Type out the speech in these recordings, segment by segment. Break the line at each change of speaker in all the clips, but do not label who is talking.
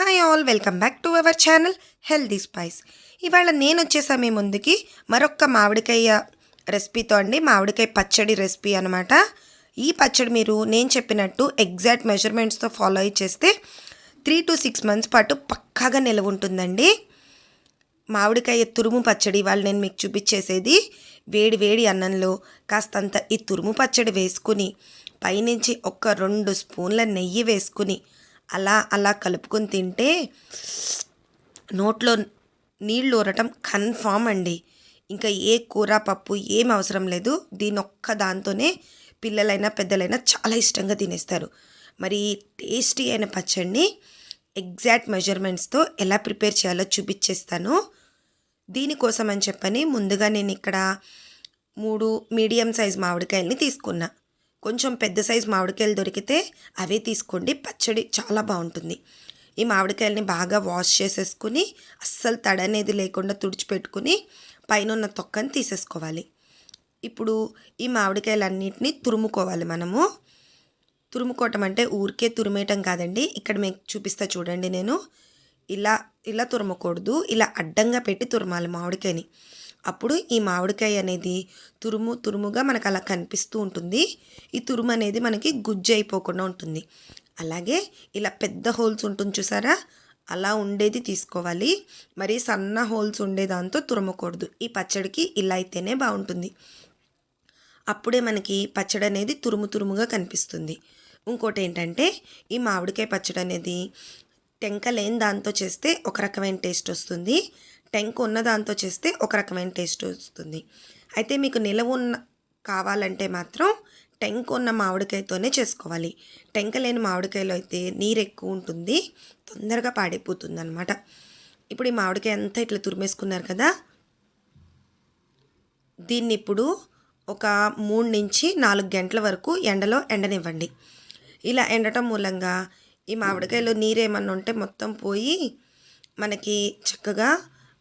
Hi all welcome back to our channel healthy spice ఇవాళ నేను వచ్చేసా మీ ముందుకి మరొక మామిడికాయ రెసిపీతో అండి. మామిడికాయ పచ్చడి రెసిపీ అనమాట ఈ పచ్చడి మీరు నేను చెప్పినట్టు ఎగ్జాక్ట్ మెజర్మెంట్స్తో ఫాలో అయి చేస్తే త్రీ టు సిక్స్ మంత్స్ పాటు పక్కాగా నిలవ ఉంటుందండి. మామిడికాయ తురుము పచ్చడి ఇవాళ నేను మీకు చూపించేసేది. వేడి వేడి అన్నంలో కాస్తంత ఈ తురుము పచ్చడి వేసుకుని పైనుంచి ఒక రెండు స్పూన్ల నెయ్యి వేసుకుని అలా అలా కలుపుకొని తింటే నోట్లో నీళ్ళు ఊరటం కన్ఫామ్ అండి. ఇంకా ఏ కూర పప్పు ఏం అవసరం లేదు. దీని ఒక్క దాంతోనే పిల్లలైనా పెద్దలైనా చాలా ఇష్టంగా తినేస్తారు. మరి టేస్టీ అయిన పచ్చడిని ఎగ్జాక్ట్ మెజర్మెంట్స్తో ఎలా ప్రిపేర్ చేయాలో చూపించేస్తాను దీనికోసం అని చెప్పని ముందుగా నేను ఇక్కడ మూడు మీడియం సైజ్ మామిడికాయల్ని తీసుకున్నా. కొంచెం పెద్ద సైజ్ మామిడికాయలు దొరికితే అవే తీసుకోండి. పచ్చడి చాలా బాగుంటుంది. ఈ మామిడికాయలని బాగా వాష్ చేసేసుకుని అస్సలు తడ అనేది లేకుండా తుడిచిపెట్టుకుని పైన ఉన్న తొక్కని తీసేసుకోవాలి. ఇప్పుడు ఈ మామిడికాయలన్నింటినీ తురుముకోవాలి మనము. తురుముకోవటం అంటే ఊరికే తురిమేయటం కాదండి. ఇక్కడ మీకు చూపిస్తా చూడండి నేను. ఇలా ఇలా తురమకూడదు. ఇలా అడ్డంగా పెట్టి తురమాలి మామిడికాయని. అప్పుడు ఈ మామిడికాయ అనేది తురుము తురుముగా మనకు అలా కనిపిస్తూ ఉంటుంది. ఈ తురుము అనేది మనకి గుజ్జు అయిపోకుండా ఉంటుంది. అలాగే ఇలా పెద్ద హోల్స్ ఉంటుంది చూసారా? అలా ఉండేది తీసుకోవాలి. మరి సన్న హోల్స్ ఉండే దాంతో తురమకూడదు. ఈ పచ్చడికి ఇలా అయితేనే బాగుంటుంది. అప్పుడే మనకి పచ్చడి అనేది తురుము తురుముగా కనిపిస్తుంది. ఇంకోటి ఏంటంటే ఈ మామిడికాయ పచ్చడి అనేది టెంక లేని దాంతో చేస్తే ఒక రకమైన టేస్ట్ వస్తుంది. టెంక ఉన్న దాంతో చేస్తే ఒక రకమైన టేస్ట్ వస్తుంది. అయితే మీకు నిలవ ఉన్న కావాలంటే మాత్రం టెంక ఉన్న మామిడికాయతోనే చేసుకోవాలి. టెంక లేని మామిడికాయలో అయితే నీరు ఎక్కువ ఉంటుంది. తొందరగా పాడైపోతుంది అనమాట ఇప్పుడు ఈ మామిడికాయ అంతా ఇట్లా తురిమేసుకున్నారు కదా? దీన్ని ఇప్పుడు ఒక మూడు నుంచి నాలుగు గంటల వరకు ఎండలో ఎండనివ్వండి. ఇలా ఎండటం మూలంగా ఈ మామిడికాయలో నీరు ఏమన్నా ఉంటే మొత్తం పోయి మనకి చక్కగా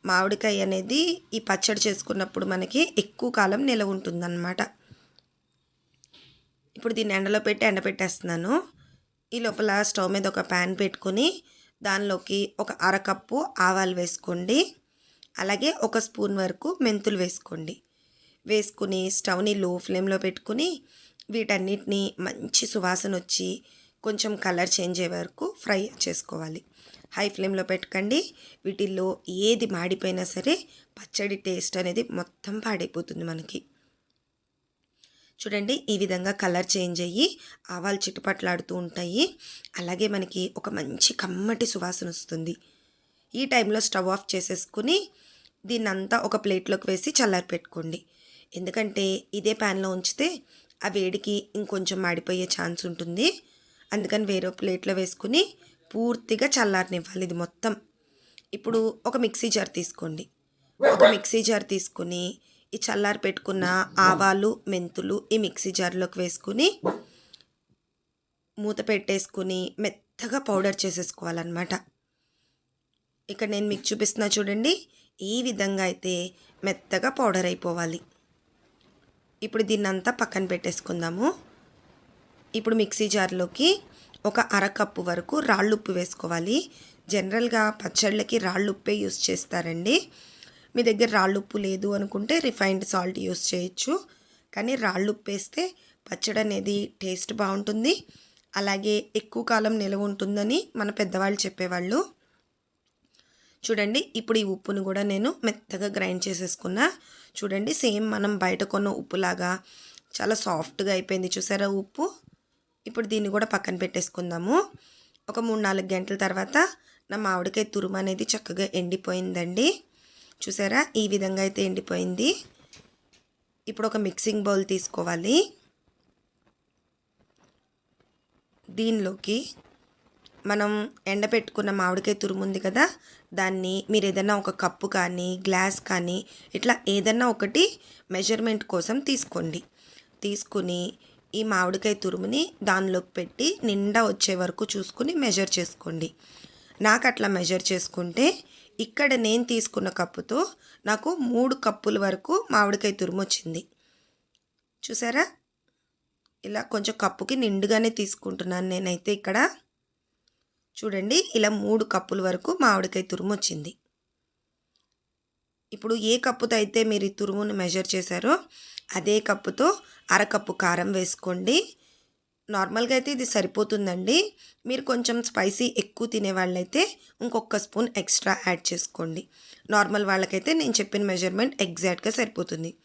మామిడికాయ అనేది ఈ పచ్చడి చేసుకున్నప్పుడు మనకి ఎక్కువ కాలం నిలవ ఉంటుందన్నమాట. ఇప్పుడు దీన్ని ఎండలో పెట్టి ఎండ పెట్టేస్తున్నాను. ఈ లోపల స్టవ్ మీద ఒక ప్యాన్ పెట్టుకొని దానిలోకి ఒక అరకప్పు ఆవాలు వేసుకోండి. అలాగే ఒక స్పూన్ వరకు మెంతులు వేసుకోండి. వేసుకుని స్టవ్ని లో ఫ్లేమ్లో పెట్టుకుని వీటన్నిటిని మంచి సువాసన వచ్చి కొంచెం కలర్ చేంజ్ అయ్యే వరకు ఫ్రై చేసుకోవాలి. హై ఫ్లేమ్లో పెట్టకండి. వీటిల్లో ఏది మాడిపోయినా సరే పచ్చడి టేస్ట్ అనేది మొత్తం పాడైపోతుంది మనకి. చూడండి ఈ విధంగా కలర్ చేంజ్ అయ్యి ఆవాలు చిటుపట్లాడుతూ ఉంటాయి. అలాగే మనకి ఒక మంచి కమ్మటి సువాసన వస్తుంది. ఈ టైంలో స్టవ్ ఆఫ్ చేసేసుకుని దీన్నంతా ఒక ప్లేట్లోకి వేసి చల్లారి పెట్టుకోండి. ఎందుకంటే ఇదే ప్యాన్లో ఉంచితే ఆ వేడికి ఇంకొంచెం మాడిపోయే ఛాన్స్ ఉంటుంది. అందుకని వేరే ప్లేట్లో వేసుకుని పూర్తిగా చల్లారనివ్వాలి ఇది మొత్తం. ఇప్పుడు ఒక మిక్సీ జార్ తీసుకోండి. ఒక మిక్సీ జార్ తీసుకుని ఈ చల్లారి పెట్టుకున్న ఆవాలు మెంతులు ఈ మిక్సీ జార్లోకి వేసుకుని మూత పెట్టేసుకుని మెత్తగా పౌడర్ చేసేసుకోవాలన్నమాట. ఇక్కడ నేను మీకు చూపిస్తున్నా చూడండి. ఈ విధంగా అయితే మెత్తగా పౌడర్ అయిపోవాలి. ఇప్పుడు దీన్నంతా పక్కన పెట్టేసుకుందాము. ఇప్పుడు మిక్సీ జార్లోకి ఒక అరకప్పు వరకు రాళ్ళుప్పు వేసుకోవాలి. జనరల్గా పచ్చళ్ళకి రాళ్ళుప్పే యూస్ చేస్తారండి. మీ దగ్గర రాళ్ళుప్పు లేదు అనుకుంటే రిఫైన్డ్ సాల్ట్ యూస్ చేయొచ్చు. కానీ రాళ్ళుప్పు వేస్తే పచ్చడి అనేది టేస్ట్ బాగుంటుంది. అలాగే ఎక్కువ కాలం నిలవ ఉంటుందని మన పెద్దవాళ్ళు చెప్పేవాళ్ళు. చూడండి ఇప్పుడు ఈ ఉప్పును కూడా నేను మెత్తగా గ్రైండ్ చేసేసుకున్నా. చూడండి సేమ్ మనం బయట కొన్న ఉప్పులాగా చాలా సాఫ్ట్గా అయిపోయింది. చూసారా ఉప్పు? ఇప్పుడు దీన్ని కూడా పక్కన పెట్టేసుకుందాము. ఒక మూడు నాలుగు గంటల తర్వాత నా మామిడికాయ తురుము అనేది చక్కగా ఎండిపోయిందండి. చూసారా? ఈ విధంగా అయితే ఎండిపోయింది. ఇప్పుడు ఒక మిక్సింగ్ బౌల్ తీసుకోవాలి. దీనిలోకి మనం ఎండపెట్టుకున్న మామిడికాయ తురుము ఉంది కదా దాన్ని మీరు ఏదైనా ఒక కప్పు కానీ గ్లాస్ కానీ ఇట్లా ఏదైనా ఒకటి మెజర్మెంట్ కోసం తీసుకోండి. తీసుకుని ఈ మామిడికాయ తురుముని దానిలోకి పెట్టి నిండా వచ్చే వరకు చూసుకుని మెజర్ చేసుకోండి. నాకు అట్లా మెజర్ చేసుకుంటే ఇక్కడ నేను తీసుకున్న కప్పుతో నాకు మూడు కప్పుల వరకు మామిడికాయ తురుము వచ్చింది. చూసారా? ఇలా కొంచెం కప్పుకి నిండుగానే తీసుకుంటున్నాను నేనైతే ఇక్కడ. చూడండి ఇలా మూడు కప్పుల వరకు మామిడికాయ తురుము వచ్చింది. ఇప్పుడు ఏ కప్పుతో అయితే మీరు ఈ తురుమును మెజర్ చేశారో అదే కప్పుతో అరకప్పు కారం వేసుకోండి. నార్మల్గా అయితే ఇది సరిపోతుందండి. మీరు కొంచెం స్పైసీ ఎక్కువ తినే వాళ్ళైతే ఇంకొక స్పూన్ ఎక్స్ట్రా యాడ్ చేసుకోండి. నార్మల్ వాళ్ళకైతే నేను చెప్పిన మెజర్మెంట్ ఎగ్జాక్ట్గా సరిపోతుంది.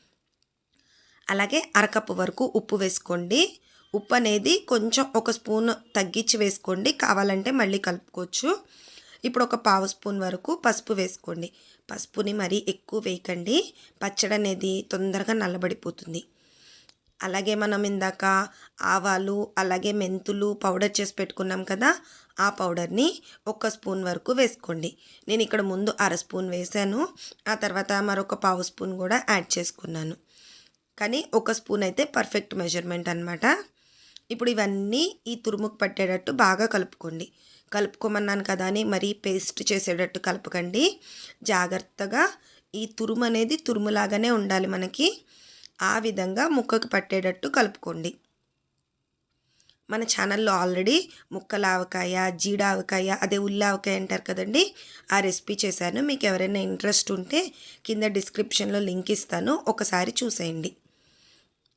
అలాగే అరకప్పు వరకు ఉప్పు వేసుకోండి. ఉప్పు అనేది కొంచెం ఒక స్పూన్ తగ్గించి వేసుకోండి. కావాలంటే మళ్ళీ కలుపుకోవచ్చు. ఇప్పుడు ఒక పావు స్పూన్ వరకు పసుపు వేసుకోండి. పసుపుని మరీ ఎక్కువ వేయకండి. పచ్చడి అనేది తొందరగా నల్లబడిపోతుంది. అలాగే మనం ఇందాక ఆవాలు అలాగే మెంతులు పౌడర్ చేసి పెట్టుకున్నాం కదా ఆ పౌడర్ని ఒక స్పూన్ వరకు వేసుకోండి. నేను ఇక్కడ ముందు అర స్పూన్ వేసాను. ఆ తర్వాత మరొక పావు స్పూన్ కూడా యాడ్ చేసుకున్నాను. కానీ ఒక స్పూన్ అయితే పర్ఫెక్ట్ మెజర్మెంట్ అనమాట ఇప్పుడు ఇవన్నీ ఈ తురుముకు పట్టేటట్టు బాగా కలుపుకోండి. కలుపుకోమన్నాను కదా అని మరీ పేస్ట్ చేసేటట్టు కలపకండి. జాగ్రత్తగా ఈ తురుము అనేది తురుములాగానే ఉండాలి మనకి. ఆ విధంగా ముక్కకు పట్టేటట్టు కలుపుకోండి. మన ఛానల్లో ఆల్రెడీ ముక్కల ఆవకాయ జీడ ఆవకాయ అదే ఉల్లావకాయ అంటారు కదండి. ఆ రెసిపీ చేశాను. మీకు ఎవరైనా ఇంట్రెస్ట్ ఉంటే కింద డిస్క్రిప్షన్లో లింక్ ఇస్తాను. ఒకసారి చూసేయండి.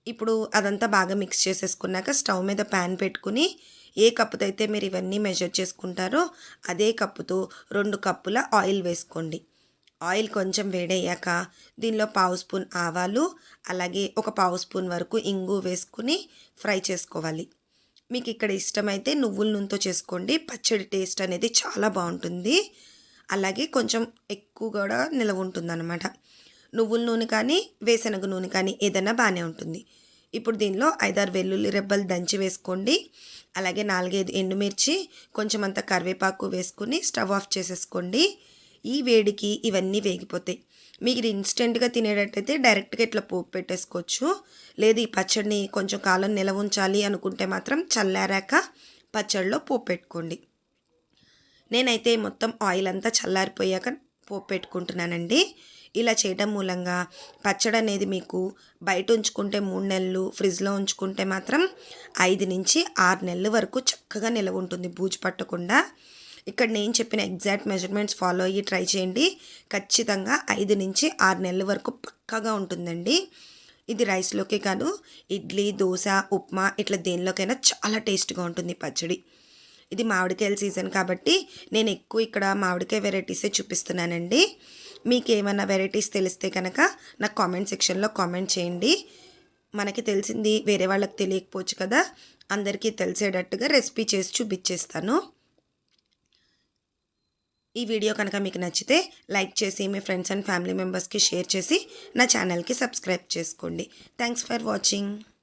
ఇప్పుడు అదంతా బాగా మిక్స్ చేసేసుకున్నాక స్టవ్ మీద ప్యాన్ పెట్టుకుని ఏ కప్పుతో అయితే మీరు ఇవన్నీ మెజర్ చేసుకుంటారో అదే కప్పుతో రెండు కప్పుల ఆయిల్ వేసుకోండి. ఆయిల్ కొంచెం వేడయ్యాక దీనిలో పావు స్పూన్ ఆవాలు అలాగే ఒక పావు స్పూన్ వరకు ఇంగు వేసుకుని ఫ్రై చేసుకోవాలి. మీకు ఇక్కడ ఇష్టమైతే నువ్వుల నూనెతో చేసుకోండి. పచ్చడి టేస్ట్ అనేది చాలా బాగుంటుంది. అలాగే కొంచెం ఎక్కువ కూడా నిలవ ఉంటుంది అనమాట నువ్వుల నూనె కానీ వేసనగ నూనె కానీ ఏదైనా బాగానే ఉంటుంది. ఇప్పుడు దీనిలో ఐదారు వెల్లుల్లి రెబ్బలు దంచి వేసుకోండి. అలాగే నాలుగైదు ఎండుమిర్చి కొంచెం అంత కరివేపాకు వేసుకుని స్టవ్ ఆఫ్ చేసేసుకోండి. ఈ వేడికి ఇవన్నీ వేగిపోతాయి మీకు ఇది ఇన్స్టెంట్గా తినేటట్టయితే డైరెక్ట్గా ఇట్లా పోపు పెట్టేసుకోవచ్చు. లేదు ఈ పచ్చడిని కొంచెం కాలం నిలవ ఉంచాలి అనుకుంటే మాత్రం చల్లారాక పచ్చడిలో పోపు పెట్టుకోండి. నేనైతే మొత్తం ఆయిల్ అంతా చల్లారిపోయాక పోపు పెట్టుకుంటున్నానండి. ఇలా చేయడం మూలంగా పచ్చడి అనేది మీకు బయట ఉంచుకుంటే మూడు నెలలు ఫ్రిడ్జ్లో ఉంచుకుంటే మాత్రం ఐదు నుంచి ఆరు నెలల వరకు చక్కగా నిలవ ఉంటుంది బూజు పట్టకుండా. ఇక్కడ నేను చెప్పిన ఎగ్జాక్ట్ మెజర్మెంట్స్ ఫాలో అయ్యి ట్రై చేయండి. ఖచ్చితంగా ఐదు నుంచి ఆరు నెలల వరకు పక్కాగా ఉంటుందండి. ఇది రైస్లోకే కాదు ఇడ్లీ దోశ ఉప్మా ఇట్లా దేనిలోకైనా చాలా టేస్ట్గా ఉంటుంది పచ్చడి. ఇది మామిడికాయల సీజన్ కాబట్టి నేను ఎక్కువ ఇక్కడ మామిడికాయ వెరైటీసే చూపిస్తున్నానండి. మీకు ఏమైనా వెరైటీస్ తెలిస్తే కనుక నాకు కామెంట్ సెక్షన్లో కామెంట్ చేయండి. మనకి తెలిసింది వేరే వాళ్ళకి తెలియకపోవచ్చు కదా. అందరికీ తెలిసేటట్టుగా రెసిపీ చేసి చూపించేస్తాను. ఈ వీడియో కనుక మీకు నచ్చితే లైక్ చేసి మీ ఫ్రెండ్స్ అండ్ ఫ్యామిలీ మెంబర్స్కి షేర్ చేసి నా ఛానల్కి సబ్స్క్రైబ్ చేసుకోండి. Thanks for watching.